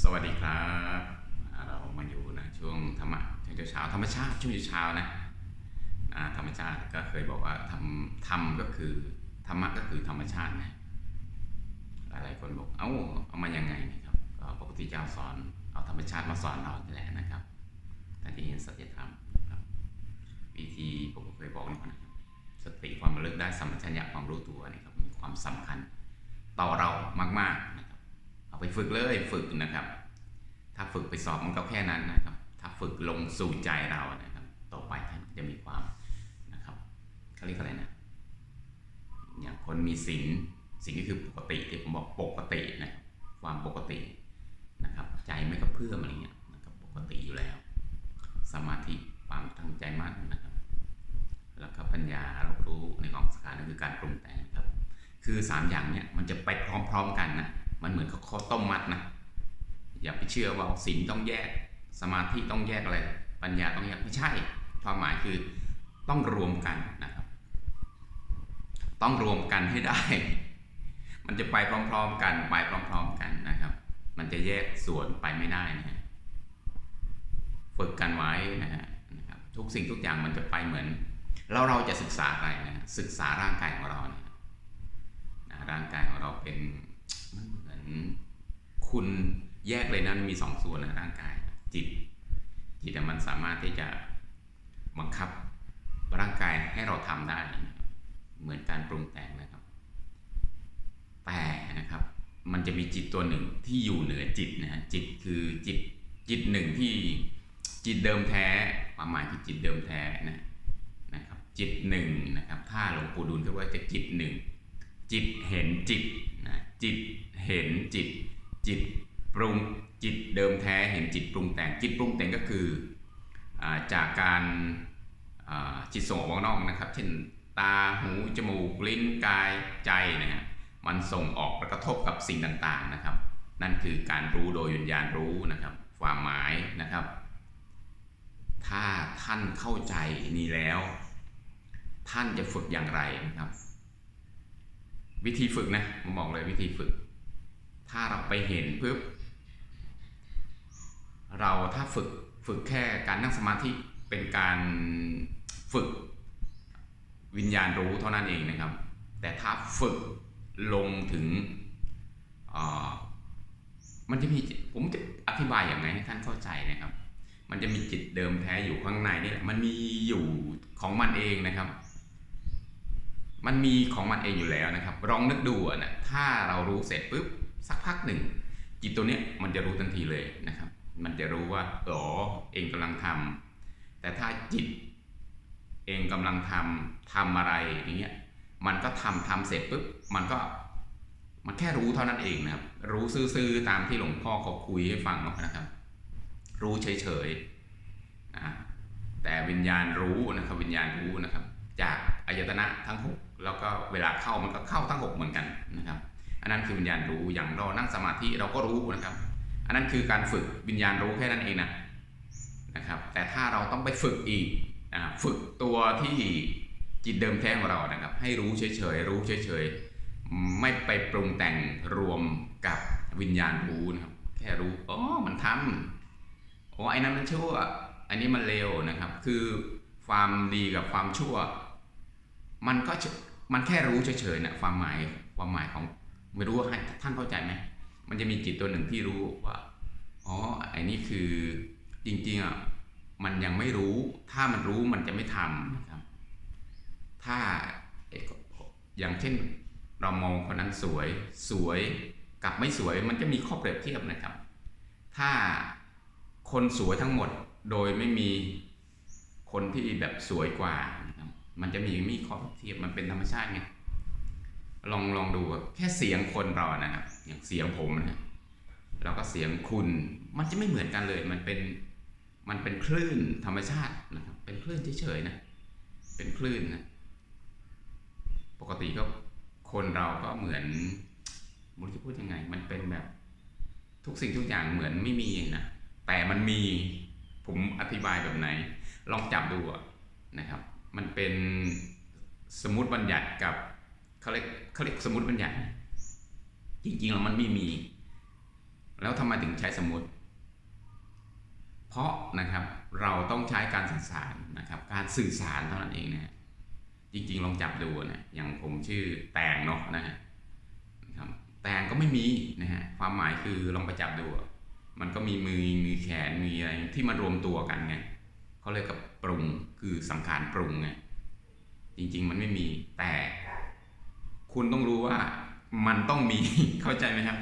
สวัสดีครับ เรามาอยู่นะช่วงธรรมะช่วงเช้าๆธรรมชาติช่วงเช้านะอ่าธรรมชาติก็เคยบอกว่าธรรมธรรมก็คือธรรมะก็คือธรรมชาตินะหลายๆคนบอกเอ้าเอามายังไงนะครับก็พระพุทธเจ้าสอนเอาธรรมชาติมาสอนเราแหละนะครับแต่ที่เห็นสัจธรรมครับวิธีผมก็เคยบอกนะครับสติความระลึกได้สัมปชัญญะความรู้ตัวนะครับมีความสำคัญ ต่อเรามากๆ เอาไปฝึกเลยฝึกนะครับ ถ้าฝึกไปสอบมันก็แค่นั้นนะครับ ถ้าฝึกลงสู่ใจเรานะครับ ต่อไปท่านจะมีความนะครับเขาเรียกอะไรนะอย่างคนมีศีลศีลก็คือปกติที่ผมบอกปกตินะความปกตินะครับ ใจไม่กระเพื่อมอะไรเงี้ยนะครับปกติอยู่แล้ว สมาธิความตั้งใจมั่นนะครับ แล้วก็ปัญญารับรู้ในของสการนั่นคือการปรุงแต่งครับ คือสามอย่างเนี่ยมันจะไปพร้อมๆกันนะ มันเหมือนข้าข้าวต้มมัดนะอย่าไปเชื่อว่าศีลต้องแยกสมาธิต้องแยกอะไร ปัญญาต้องแยกไม่ใช่ ความหมายคือต้องรวมกันนะครับ ต้องรวมกันให้ได้ มันจะไปพร้อมๆกันไปพร้อม ๆกันนะครับ มันจะแยกส่วนไปไม่ได้นะฮะฝึกกันไว้นะฮะนะครับทุกสิ่งทุกอย่างมันจะไปเหมือนเราเราจะศึกษาอะไรนะศึกษาร่างกายของเราเนี่ยนะร่างกายของเราเป็น คุณแยกเลยนะมันมีสองส่วนนะร่างกาย จิต จิตมันสามารถที่จะบังคับร่างกายให้เราทำได้ เหมือนการปรุงแต่งนะครับ แต่นะครับ มันจะมีจิตตัวหนึ่งที่อยู่เหนือจิตนะจิตคือจิตจิตหนึ่งที่จิตเดิมแท้ความหมายคือจิตเดิมแท้นะนะครับ จิตหนึ่งนะครับ ถ้าหลวงปู่ดูลเขาว่าจะจิตหนึ่งจิตเห็นจิต จิตเห็นจิต จิตปรุงจิตเดิมแท้เห็นจิตปรุงแต่งจิตปรุงแต่งก็คืออจากการจิตส่งออกนอกนะครับ เช่นตาหูจมูกลิ้นกายใจนะฮะมันส่งออกแล้วกระทบกับสิ่งต่างๆนะครับ นั่นคือการรู้โดยวิญญาณรู้นะครับความหมายนะครับ ถ้าท่านเข้าใจนี้แล้ว ท่านจะฝึกอย่างไรนะครับ วิธีฝึกนะผมบอกเลยวิธีฝึก ถ้าเราไปเห็นปุ๊บเราถ้าฝึกฝึกแค่การนั่งสมาธิเป็นการฝึกวิญญาณรู้เท่านั้นเองนะครับ แต่ถ้าฝึกลงถึงอ่อมันจะมีผมจะอธิบายอย่างไรให้ท่านเข้าใจนะครับ มันจะมีจิตเดิมแท้อยู่ข้างในนี่แหละมันมีอยู่ของมันเองนะครับ มันมีของมันเองอยู่แล้วนะครับลองนึกดูนะถ้าเรารู้เสร็จปุ๊บสักพักหนึ่ง จิตตัวเนี้ยมันจะรู้ทันทีเลยนะครับ มันจะรู้ว่าอ๋อเองกำลังทำแต่ถ้าจิตเองกำลังทำทำอะไรอย่างเงี้ยมันก็ทำทำเสร็จปุ๊บมันก็มันแค่รู้เท่านั้นเองนะครับ รู้ซื่อๆตามที่หลวงพ่อเขาคุยให้ฟังนะครับ รู้เฉยๆนะแต่วิญญาณรู้นะครับ วิญญาณรู้นะครับ จากอายตนะทั้งหก แล้วก็เวลาเข้ามันก็เข้าทั้งหกเหมือนกันนะครับ อันนั้นคือวิญญาณรู้อย่างเรานั่งสมาธิเราก็รู้นะครับ อันนั้นคือการฝึกวิญญาณรู้แค่นั้นเองนะนะครับ แต่ถ้าเราต้องไปฝึกอีกฝึกตัวที่จิตเดิมแท้ของเรานะครับ ให้รู้เฉยๆรู้เฉยๆไม่ไปปรุงแต่งรวมกับวิญญาณรู้นะครับแค่รู้อ๋อมันทำโอ้ไอ้นั้นมันชั่วอันนี้มันเลวนะครับ คือความดีกับความชั่ว มันก็ มันแค่รู้เฉยๆนะความหมายความหมายของไม่รู้ว่าให้ท่านเข้าใจไหมมันจะมีจิตตัวหนึ่งที่รู้ว่าอ๋อไอ้นี่คือจริงๆอะมันยังไม่รู้ ถ้ามันรู้มันจะไม่ทำนะครับ ถ้าเอ่ออย่างเช่นเรามองคนนั้นสวยสวยกับไม่สวยมันจะมีข้อเปรียบเทียบนะครับ ถ้าคนสวยทั้งหมดโดยไม่มีคนที่แบบสวยกว่านะครับ มันจะมีมีข้อเทียบมันเป็นธรรมชาติไงลองลองดูแค่เสียงคนเรานะครับอย่างเสียงผมนะแล้วก็เสียงคุณมันจะไม่เหมือนกันเลย มันเป็นมันเป็นคลื่นธรรมชาตินะครับ เป็นคลื่นเฉยๆนะเป็นคลื่นนะปกติก็คนเราก็เหมือนมันจะพูดยังไง มันเป็นแบบทุกสิ่งทุกอย่างเหมือนไม่มีนะแต่มันมีผมอธิบายแบบไหน ลองจับดูอะนะครับ มันเป็นสมมติบัญญัติกับเขาเรียกเขาเรียกสมมติบัญญัติ จริงๆแล้วมันไม่มี แล้วทำไมถึงใช้สมมติ เพราะนะครับเราต้องใช้การสื่อสารนะครับ การสื่อสารเท่านั้นเองนะฮะจริงๆลองจับดูนะอย่างผมชื่อแตงเนาะนะฮะนะครับแตงก็ไม่มีนะฮะความหมายคือลองไปจับดู มันก็มีมือมีแขนมีอะไรที่มารวมตัวกันไงเขาเรียกกับปรุง คือสังขารปรุงไงจริง ๆ มันไม่มีแต่ คุณต้องรู้ว่ามันต้องมีเข้าใจไหมครับ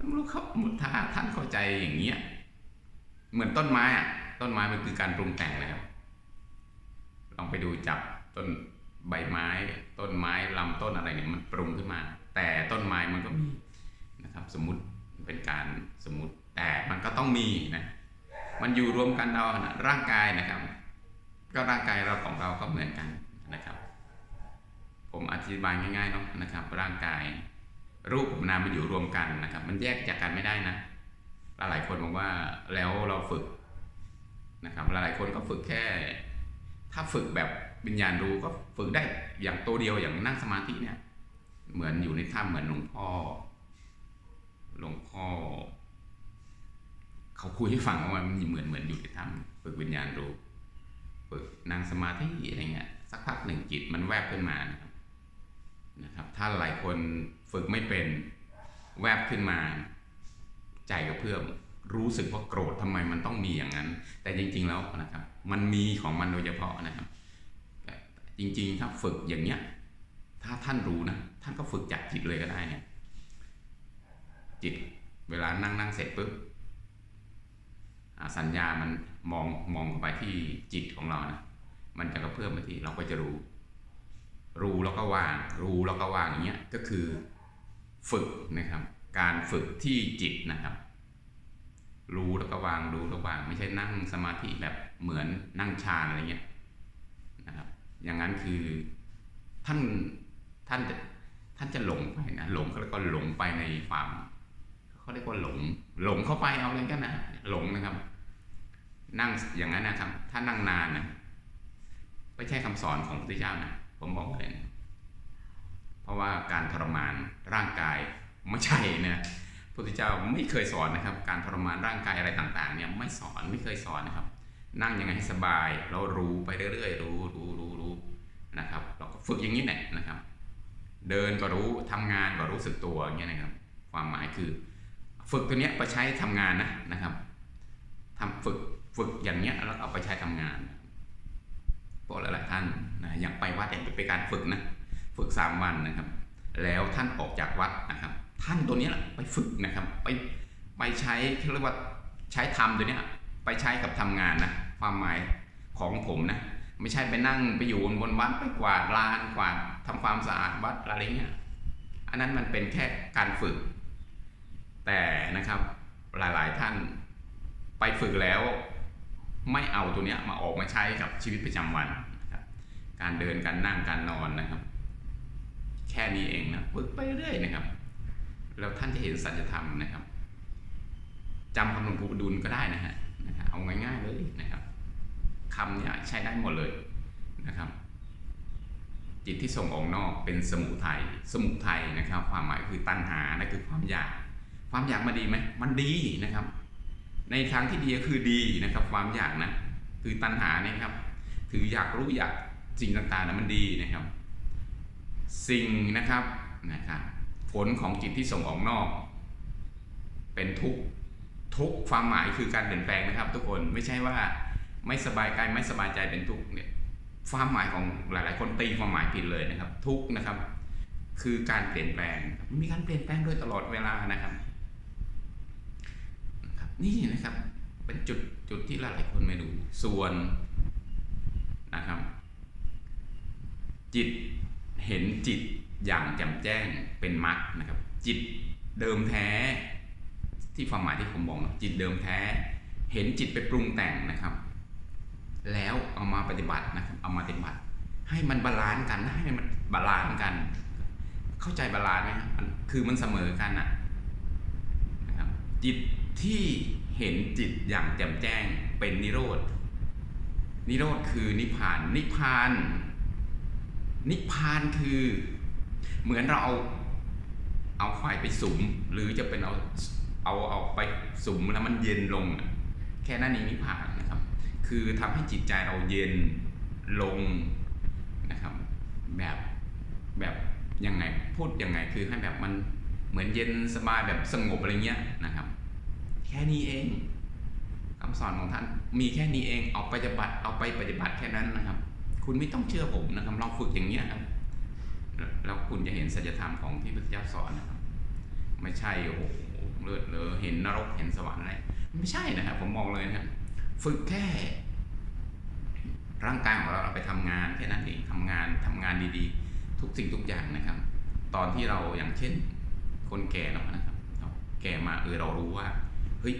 ต้องรู้เขาถ้าท่านเข้าใจอย่างเงี้ยเหมือนต้นไม้อะต้นไม้มันคือการปรุงแต่งนะครับ ลองไปดูจับต้นใบไม้ ต้นไม้ลำต้นอะไรเนี่ยมันปรุงขึ้นมา แต่ต้นไม้มันก็มีนะครับ สมมติเป็นการสมมติแต่มันก็ต้องมีนะมันอยู่รวมกันเราร่างกายนะครับ ก็ร่างกายเราของเราก็เหมือนกันนะครับ ผมอธิบายง่ายๆเนาะนะครับ ร่างกายรูปกับนามมันอยู่รวมกันนะครับ มันแยกจากกันไม่ได้นะหลายๆคนบอกว่าแล้วเราฝึกนะครับ หลายๆคนก็ฝึกแค่ ถ้าฝึกแบบวิญญาณรู้ก็ฝึกได้อย่างตัวเดียวอย่างนั่งสมาธิเนี่ย เหมือนอยู่ในถ้ำเหมือนหลวงพ่อหลวงพ่อเขาคุยให้ฟังว่ามันเหมือนเหมือนอยู่ในถ้ำฝึกวิญญาณรู้ ฝึกนั่งสมาธิอะไรเงี้ยสักพักหนึ่งจิตมันแวบขึ้นมานะครับนะครับ ถ้าหลายคนฝึกไม่เป็นแวบขึ้นมา ใจกระเพื่อมรู้สึกว่าโกรธทำไมมันต้องมีอย่างนั้น แต่จริง ๆแล้วนะครับ มันมีของมันโดยเฉพาะนะครับจริงๆถ้าฝึกอย่างเนี้ยถ้าท่านรู้นะท่านก็ฝึกจากจิตเลยก็ได้เนี่ยจิตเวลานั่งนั่งเสร็จปุ๊บสัญญามัน มองมองไปที่จิตของเรานะมันจะกระเพื่อมไปที่เราก็จะรู้ รู้แล้วก็วาง รู้แล้วก็วางอย่างเงี้ยก็คือฝึกนะครับ การฝึกที่จิตนะครับ รู้แล้วก็วางรู้แล้ววาง ไม่ใช่นั่งสมาธิแบบเหมือนนั่งฌานอะไรเงี้ยนะครับ อย่างนั้นคือท่านท่านจะท่านจะหลงไปนะหลงแล้วก็หลงไปในความเขาเรียกว่าหลง หลงเข้าไปเอาอะไรกันนะหลงนะครับ นั่งอย่างนั้นนะครับ ถ้านั่งนานนะไม่ใช่คำสอนของพระพุทธเจ้านะผมบอกเลยนะเพราะว่าการทรมานร่างกายไม่ใช่นะพระพุทธเจ้าไม่เคยสอนนะครับ การทรมานร่างกายอะไรต่างๆ เนี่ยไม่สอนไม่เคยสอนนะครับ นั่งยังไงให้สบาย เรารู้ไปเรื่อยๆรู้รู้รู้รู้นะครับ เราก็ฝึกอย่างนี้แหละนะครับ เดินก็รู้ทำงานก็รู้สึกตัวอย่างเงี้ยนะครับ ความหมายคือ ฝึกตัวเนี้ยไปใช้ทำงานนะนะครับทำฝึก ฝึกอย่างเนี้ยแล้วเอาไปใช้ทำงานเพราะหลายๆท่านนะอย่างไปวัดเนี่ยเป็นการฝึกนะฝึกสามวันนะครับ แล้วท่านออกจากวัดนะครับ ท่านตัวเนี้ยไปฝึกนะครับ ไปไปใช้เรียกว่าใช้ทำตัวเนี้ยไปใช้กับทำงานนะความหมายของผมนะไม่ใช่ไปนั่งไปอยู่บนวัดไปกวาดลานกวาดทำความสะอาดวัดอะไรเงี้ยอันนั้นมันเป็นแค่การฝึก แต่นะครับหลายๆท่านไปฝึกแล้ว ไม่เอาตัวเนี้ยมาออกมาใช้กับชีวิตประจำวันนะครับการเดินการนั่งการนอนนะครับ แค่นี้เองนะฝึกไปเรื่อยนะครับ แล้วท่านจะเห็นสัจธรรมนะครับจำคำหลวงปู่ดุลก็ได้นะฮะเอาง่ายๆเลยนะครับคำเนี่ยใช้ได้หมดเลยนะครับ จิตที่ส่งออกนอกเป็นสมุทัยสมุทัยนะครับ ความหมายคือตัณหานั่นคือความอยาก ความอยากมาดีไหมมันดีนะครับ ในทางที่ดีก็คือดีนะครับความอยากนะคือตัณหาเนี่ยครับคืออยากรู้อยากสิ่งต่างๆนะมันดีนะครับ สิ่งนะครับนะครับผลของจิตที่ส่งออกนอก เป็นทุกทุกความหมายคือการเปลี่ยนแปลงนะครับ ทุกคนไม่ใช่ว่าไม่สบายกายไม่สบายใจเป็นทุกเนี่ยความหมายของหลาย ๆ คนตีความหมายผิดเลยนะครับ ทุกนะครับ คือการเปลี่ยนแปลง มีการเปลี่ยนแปลงโดยตลอดเวลานะครับ นี่นะครับเป็นจุดจุดที่หลายคนไม่รู้ส่วนนะครับ จิตเห็นจิตอย่างแจ่มแจ้งเป็นมรรคนะครับ จิตเดิมแท้ ที่ความหมายที่ผมบอกนะจิตเดิมแท้ เห็นจิตไปปรุงแต่งนะครับ แล้วเอามาปฏิบัตินะครับ เอามาปฏิบัติ ให้มันบาลานซ์กันให้มันบาลานซ์กัน เข้าใจบาลานซ์ไหมครับคือมันเสมอกันนะนะครับจิต ที่เห็นจิตอย่างแจ่มแจ้งเป็นนิโรธ นิโรธคือนิพาน นิพาน นิพานคือเหมือนเราเอาเอาไฟไปสุม หรือจะเป็นเอาเอาเอาไปสุมแล้วมันเย็นลง แค่นั้นเองนิพพานนะครับ คือทำให้จิตใจเราเย็นลงนะครับแบบแบบยังไงพูดยังไงคือให้แบบมันเหมือนเย็นสบายแบบสงบอะไรเงี้ยนะครับ แค่นี้เองคำสอนของท่านมีแค่นี้เองเอาไปปฏิบัติเอาไปปฏิบัติแค่นั้นนะครับ คุณไม่ต้องเชื่อผมนะครับลองฝึกอย่างเงี้ยครับแล้วคุณจะเห็นสัจธรรมของที่พระพุทธเจ้าสอนนะครับ ไม่ใช่โอ้โหเลือดเลอเห็นนรกเห็นสวรรค์อะไรไม่ใช่นะครับผมมองเลยนะครับฝึกแค่ ร่างกายของเราเราไปทำงานแค่นั้นเองทำงานทำงานดีๆ ทุกสิ่งทุกอย่างนะครับ ตอนที่เราอย่างเช่น คนแก่เนาะนะครับแก่มาเออเรารู้ว่า เฮ้ย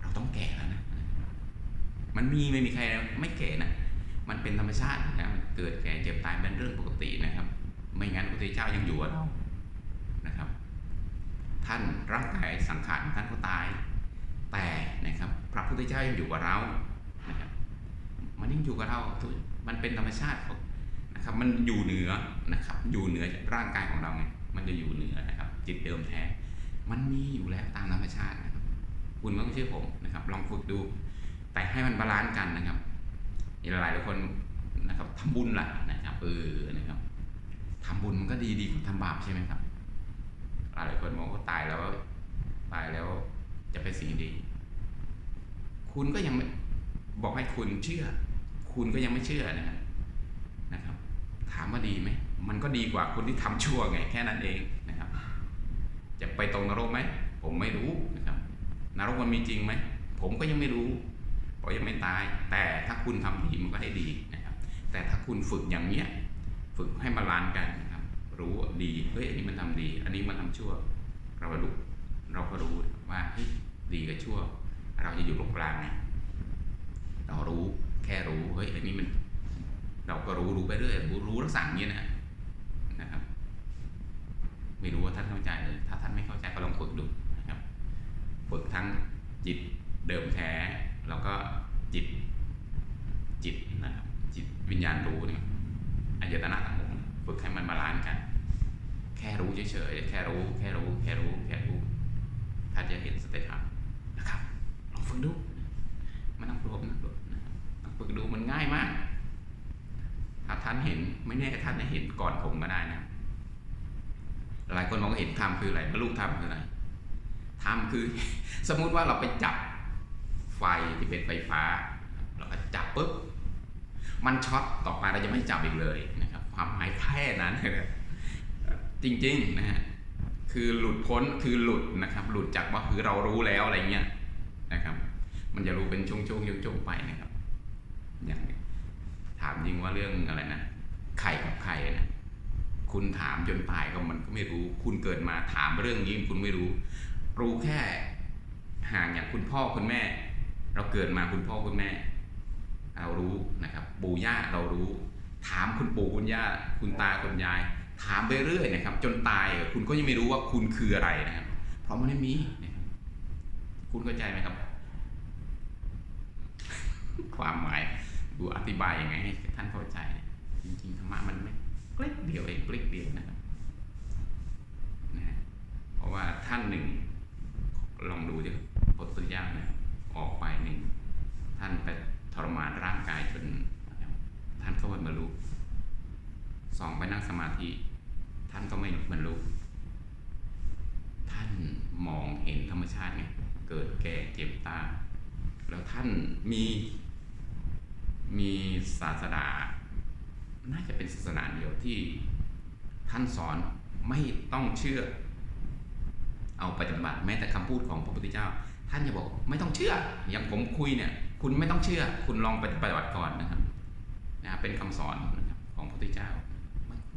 เราต้องแก่แล้วนะ มันมีไม่มีใครไม่แก่นะ มันเป็นธรรมชาตินะครับเกิดแก่เจ็บตายเป็นเรื่องปกตินะครับ ไม่งั้นพระพุทธเจ้ายังอยู่กับเรานะครับ ท่านร่างกายสังขารของท่านก็ตาย แต่นะครับ พระพุทธเจ้ายังอยู่กับเรานะครับมันยังอยู่กับเราทุกมันเป็นธรรมชาติของนะครับมันอยู่เหนือนะครับ อยู่เหนือร่างกายของเราไงมันจะอยู่เหนือนะครับ จิตเดิมแท้ มันมีอยู่แล้วตามธรรมชาตินะ คุณไม่ต้องเชื่อผมนะครับ ลองฝึกดู แต่ให้มันบาลานซ์กันนะครับหลายหลายคนนะครับทำบุญละนะครับเออนะครับทำบุญมันก็ดีดีกว่าทำบาปใช่ไหมครับหลายหลายคนมองว่าตายแล้วตายแล้วจะเป็นสิ่งดี คุณก็ยังไม่บอกให้คุณเชื่อ คุณก็ยังไม่เชื่อนะครับนะครับ ถามว่าดีไหมมันก็ดีกว่าคนที่ทำชั่วไงแค่นั้นเองนะครับ จะไปตรงนรกไหมผมไม่รู้ นรกมันมีจริงไหม ผมก็ยังไม่รู้เพราะยังไม่ตาย แต่ถ้าคุณทำดีมันก็ได้ดีนะครับ แต่ถ้าคุณฝึกอย่างเนี้ยฝึกให้บาลานกันนะครับ รู้ดี เฮ้ยอันนี้มันทำดี อันนี้มันทำชั่ว เราก็รู้เราก็รู้ว่าเฮ้ยดีกับชั่ว เราจะอยู่ตรงกลางไงเรารู้แค่รู้ เฮ้ยอันนี้มัน เราก็รู้รู้ไปเรื่อยรู้รู้รักษาอย่างนี้ยนะนะครับ ไม่รู้ว่าท่านเข้าใจเลย ถ้าท่านไม่เข้าใจก็ลองฝึกดู ทั้งจิตเดิมแท้ แล้วก็จิตจิตนะครับจิตวิญญาณรู้เนี่ยอายตนะทั้งหมดฝึกให้มันบาลานซ์กัน แค่รู้เฉยๆแค่รู้ แค่รู้ แค่รู้ แค่รู้ท่าจะเห็นสเตตัสนะครับลองฝึกดูมันต้องกลัวมนต้องกลัวนะครับฝึกดูมันง่ายมาก ถ้าท่านเห็นไม่แน่ท่านจะเห็นก่อนผมก็ได้นะหลายคนมองว่าเห็นธรรมคืออะไรบรรลุธรรมคืออะไร ธรรมคือสมมุติว่าเราไปจับไฟที่เป็นไฟฟ้า เราก็จับปุ๊บมันช็อตต่อไปเราจะไม่จับอีกเลยนะครับความหมายแค่นั้นนะครับจริงๆนะฮะคือหลุดพ้นคือหลุดนะครับ หลุดจากว่าคือเรารู้แล้วอะไรเงี้ยนะครับ มันจะรู้เป็นช่วงๆช่วงๆไปนะครับ อย่างถามจริงว่าเรื่องอะไรนะไข่กับไข่นะคุณถามจนตายก็มันก็ไม่รู้ คุณเกิดมาถามเรื่องนี้คุณไม่รู้ รู้แค่ห่างอย่างคุณพ่อคุณแม่ เราเกิดมาคุณพ่อคุณแม่ เรารู้นะครับปู่ย่าเรารู้ ถามคุณปู่คุณย่าคุณตาคุณยาย ถามไปเรื่อยนะครับ จนตายคุณก็ยังไม่รู้ว่าคุณคืออะไรนะครับ เพราะมันไม่มีคุณเข้าใจไหมครับ ความหมายดูอธิบายยังไงให้ท่านเข้าใจ จริงๆธรรมะมันไม่กลิกเดียวเองกลิกเดียวนะครับนะฮะเพราะว่าท่านหนึ่ง ลองดูดิพระพุทธเจ้าเนี่ยออกไปหนึ่งท่านไปทรมานร่างกายจนท่านก็ไม่บรรลุสองไปนั่งสมาธิ ท่านก็ไม่บรรลุท่านมองเห็นธรรมชาติไงเกิดแก่เจ็บตา แล้วท่านมีมีศาสดา น่าจะเป็นศาสนาเดียวที่ท่านสอนไม่ต้องเชื่อ เอาปฏิบัติแม้แต่คำพูดของพระพุทธเจ้า ท่านจะบอกไม่ต้องเชื่อ อย่างผมคุยเนี่ย คุณไม่ต้องเชื่อ คุณลองไปปฏิบัติก่อนนะครับนะเป็นคำสอนนะครับของพระพุทธเจ้า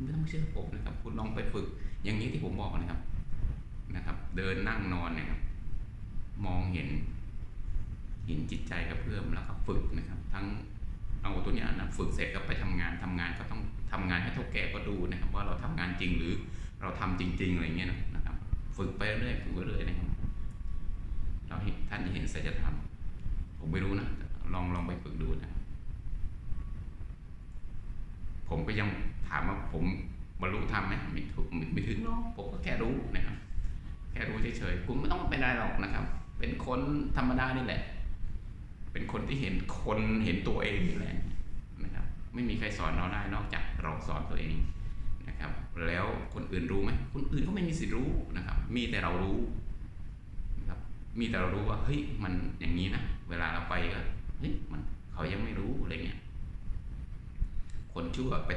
ไม่ต้องเชื่อผมนะครับ คุณลองไปฝึก อย่างนี้ที่ผมบอกนะครับนะครับ เดินนั่งนอนเนะครับ มองเห็น เห็นจิตใจกระเพื่อมแล้วก็ฝึกนะครับ ทั้งเอาตัวเนี้ยนะฝึกเสร็จก็ไปทำงานทำงานก็ต้องทำงานให้เท่าแก่ก็ดูนะครับ ว่าเราทำงานจริงหรือเราทำจริง ๆอะไรเงี้ยนะ ฝึกไปเรื่อยฝึกไปเรื่อยนะครับเราเห็นท่านจะเห็นสัจธรรมผมไม่รู้นะลองลองไปฝึกดูนะครับผมก็ยังถามว่าผมบรรลุธรรมไหมไม่ถูกไม่ไม่ถึงหรอกผมก็แค่รู้นะครับแแค่รู้เฉยๆคุณไม่ต้องเป็นอะไรหรอกนะครับ เป็นคนธรรมดานี่แหละ เป็นคนที่เห็นคนเห็นตัวเองนี่แหละนะครับ ไม่มีใครสอนเราได้นอกจากเราสอนตัวเอง นะครับ แล้วคนอื่นรู้ไหมคนอื่นก็ไม่มีสิทธิ์รู้นะครับ มีแต่เรารู้นะครับ มีแต่เรารู้ว่าเฮ้ยมันอย่างนี้นะเวลาเราไปก็เฮ้ยมันเขายังไม่รู้อะไรเงี้ยคนชั่วไป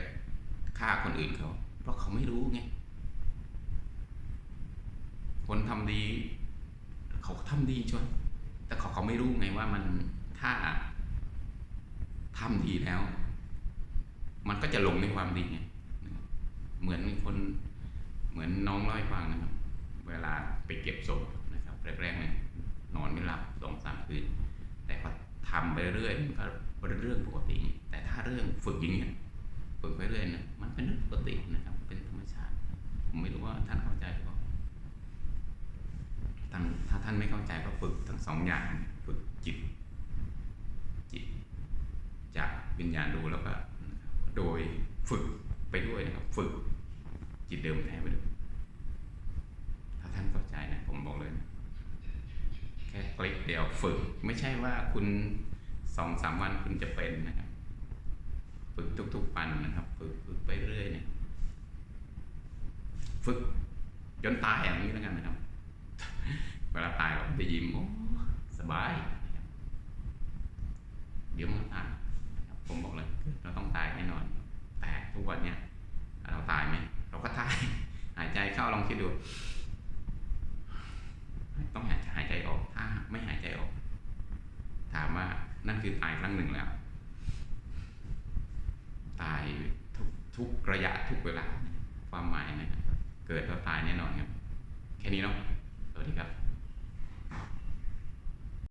ฆ่าคนอื่นเขา เพราะเขาไม่รู้ไงคนทำดี เขาทำดีชวนแต่เขาเขาไม่รู้ไงว่ามันถ้าทำดีแล้ว มันก็จะลงในความดีไง เหมือนคนเหมือนน้องเล่าให้ฟังนะครับ เวลาไปเก็บศพนะครับแรกๆเนี่ยนอนไม่หลับสองสามคืน แต่พอทำไปเรื่อยมันก็เป็นเรื่องปกติ แต่ถ้าเรื่องฝึกอย่างเงี้ยฝึกไปเรื่อยนะมันเป็นเรื่องปกตินะครับ เป็นธรรมชาติ ผมไม่รู้ว่าท่านเข้าใจหรือเปล่าถ้าท่านไม่เข้าใจก็ฝึกทั้งสองอย่างฝึกจิต จิต จากวิญญาณดูแล้วก็โดยฝึกไปด้วยนะครับ ฝึก จิตเดิมแท้ไปด้วยถ้าท่านเข้าใจนะผมบอกเลยนะแค่คลิกเดียวฝึก ไม่ใช่ว่าคุณสองสามวันคุณจะเป็นนะครับ ฝึกทุกๆวันนะครับ ฝึกฝึกไปเรื่อยเนี่ย ฝึกจนตายอย่างนี้แล้วกันนะครับ เวลาตายเราจะยิ้มโอ้สบายเดี๋ยวมันตายผมบอกเลยเราต้องตายแน่นอน แต่ทุกวันเนี้ยเราตายไหม เราก็ตายหายใจเข้าลองคิดดู ต้องหายหายใจออก ถ้าไม่หายใจออก ถามว่านั่นคือตายครั้งหนึ่งแล้ว ตายทุกทุกระยะทุกเวลา ความหมายนะครับเกิดแล้วตายแน่นอนครับ แค่นี้เนาะสวัสดีครับ